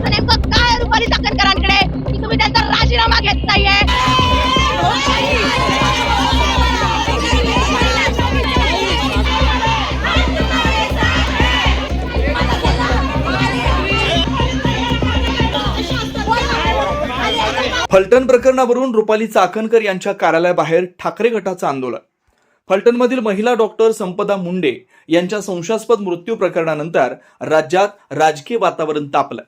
असं नेमकं काय रुपाली चाकणकरांकडे की तुम्ही त्यांचा राजीनामा घेत नाहीये फलटण प्रकरणावरून रुपाली चाकणकर यांच्या कार्यालयाबाहेर ठाकरे गटाचं आंदोलन. फलटणमधील महिला डॉक्टर संपदा मुंडे यांच्या संशयास्पद मृत्यू प्रकरणानंतर राज्यात राजकीय वातावरण तापलं.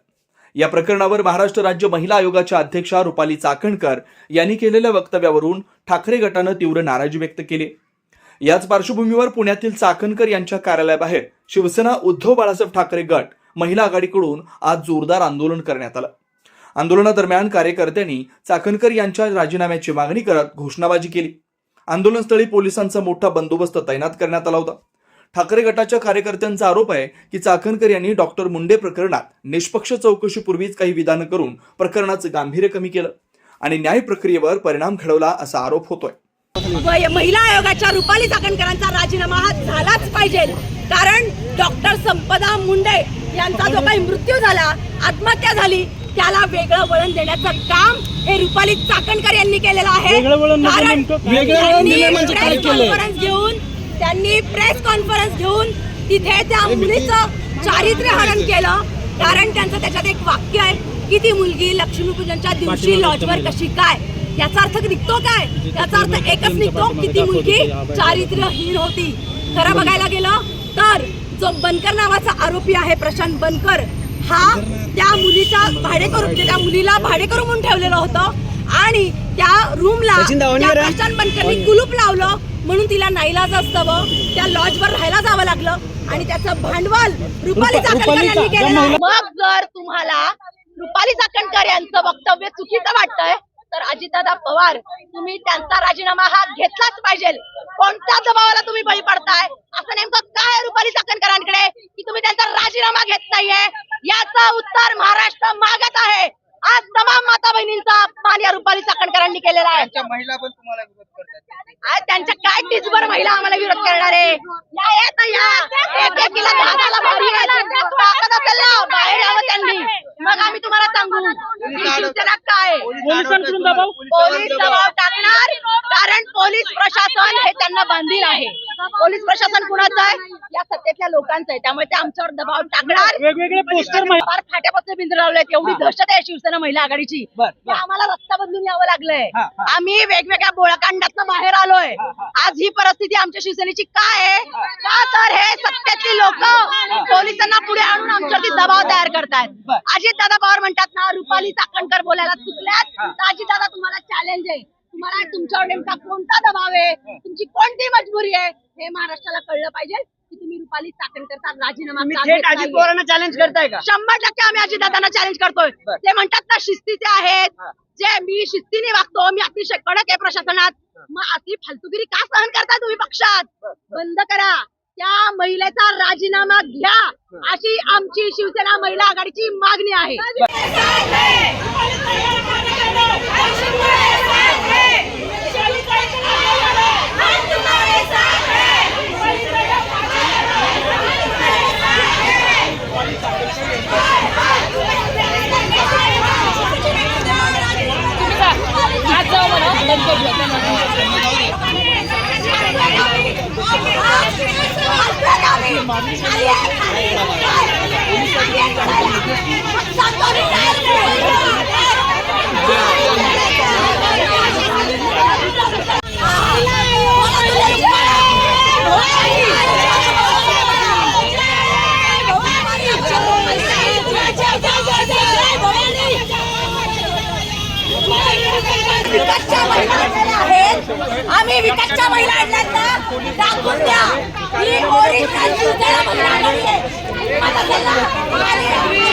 या प्रकरणावर महाराष्ट्र राज्य महिला आयोगाच्या अध्यक्षा रुपाली चाकणकर यांनी केलेल्या वक्तव्यावरून ठाकरे गटानं तीव्र नाराजी व्यक्त केली. याच पार्श्वभूमीवर पुण्यातील चाकणकर यांच्या कार्यालयाबाहेर शिवसेना उद्धव बाळासाहेब ठाकरे गट महिला आघाडीकडून आज जोरदार आंदोलन करण्यात आलं. आंदोलनादरम्यान कार्यकर्त्यांनी चाकणकर यांच्या राजीनाम्याची मागणी करत घोषणाबाजी केली. आंदोलनस्थळी पोलिसांचा मोठा बंदोबस्त तैनात करण्यात आला होता. ठाकरे गटाच्या कार्यकर्त्यांचा आरोप आहे की चाकणकर यांनी डॉक्टर मुंडे प्रकरणात निष्पक्ष चौकशीपूर्वीच काही विधानं करून प्रकरणाचं गांभीर्य कमी केलं आणि न्याय प्रक्रियेवर परिणाम घडवला असा आरोप होतोय. महिला आयोगाच्या रुपाली चाकणकरांचा राजीनामा हा झालाच पाहिजे. कारण डॉक्टर संपदा मुंडे यांचा जो काही मृत्यू झाला आत्महत्या झाली त्याला वेगळं वळण देण्याचं काम हे रुपाली चाकणकर यांनी केलेलं आहे. वेगळं वळण म्हणजे कारण म्हणजे? कॉन्फरन्स घेऊन त्यांनी प्रेस कॉन्फरन्स घेऊन तिथे त्या मुलीचं चारित्र्य हरण केलं. कारण त्यांचं त्याच्यात एक वाक्य आहे की ती मुलगी लक्ष्मीपूजनच्या दिवशी लॉजवर कशी काय? याचा अर्थ निघतो काय? याचा अर्थ एकच निघतो की ती मुलगी चारित्र्यहीन होती. खरं बघायला गेलं तर जो बनकर नावाचा आरोपी आहे प्रशांत बनकर हा त्या मुलीच्या भाडेकरू म्हणजे त्या मुलीला भाडेकरू म्हणून ठेवलेलं होतं. आणि त्या रूमला. प्रशांत बनकरनी कुलूप लावलं म्हणून तिला नाईलाज असतं. त्या लॉजवर राहायला जावं लागलं. आणि त्याचं भांडवल रुपाली रुपा- चाकणकर यांनी. महिला- मग जर तुम्हाला रुपाली चाकणकर यांचं वक्तव्य चुकीचं वाटतंय तर अजितदादा पवार तुम्ही त्यांचा राजीनामा हा घेतलाच पाहिजे. कोणत्या दबावाला तुम्ही बळी पडताय? असं नेमकं काय आहे रुपाली चाकणकरांकडे की तुम्ही त्यांचा राजीनामा घेत नाहीये? याचं उत्तर महाराष्ट्र मागत आहे. आज तमाम माता बहिणींचा अपमान या रुपाली चाकणकरांनी केलेला आहे. त्यांच्या महिला पण तुम्हाला विरोध करतात. आज त्यांच्या काय टिचभर महिला आम्हाला विरोध करणार आहे? या येत या. एक एकीला दहा भारी आहे. ताकद असेल ना बाहेर यावं त्यांनी. मग आम्ही तुम्हाला सांगू ही शिवसेना काय आहे. पोलिसांकडून दबाव पोलीस दबाव टाकणार. पोलीस प्रशासन हे त्यांना बांधील आहे. पोलीस प्रशासन कुणाचं आहे? या सत्तेतल्या लोकांचं आहे. त्यामुळे ते आमच्यावर दबाव टाकणार. वेगवेगळे पोस्टर फार फाट्यापासून बिंदू लावलेत. एवढी दहशत आहे शिवसेना महिला आघाडीची. की. आम्हाला रस्ता बदलून यावं लागलंय. आम्ही वेगवेगळ्या बोळकांडातनं बाहेर आलोय. आज ही परिस्थिती आमच्या शिवसेनेची काय आहे? का तर हे सत्तेतली लोक पोलिसांना पुढे आणून आमच्यावरती दबाव तयार करतायत. अजित दादा पवार म्हणतात ना रुपाली चाकणकर बोलायला चुकल्यात. तर अजित दादा तुम्हाला चॅलेंज आहे. तुम्हाला तुमच्यावर नेमका कोणता दबाव आहे? तुमची कोणती मजबुरी आहे? हे महाराष्ट्राला कळलं पाहिजे की तुम्ही रुपाली चाकणकरचा राजीनामा चॅलेंज करताय का? शंभर टक्के आम्ही अजितदादांना चॅलेंज करतोय. ते म्हणतात ना शिस्तीचे आहेत. हा. जे मी शिस्तीने वागतो मी अतिशय कडक आहे प्रशासनात. मग असली फालतुगिरी का सहन करताय तुम्ही पक्षात? बंद करा. त्या महिलेचा राजीनामा घ्या. अशी आमची शिवसेना महिला आघाडीची मागणी आहे. মানুষ आहेत आम्ही महिला आणल्यात ना? दाखवून द्या. ही ओरिजिनल शिवसेना महिला आघाडी आहे. आता त्यांना-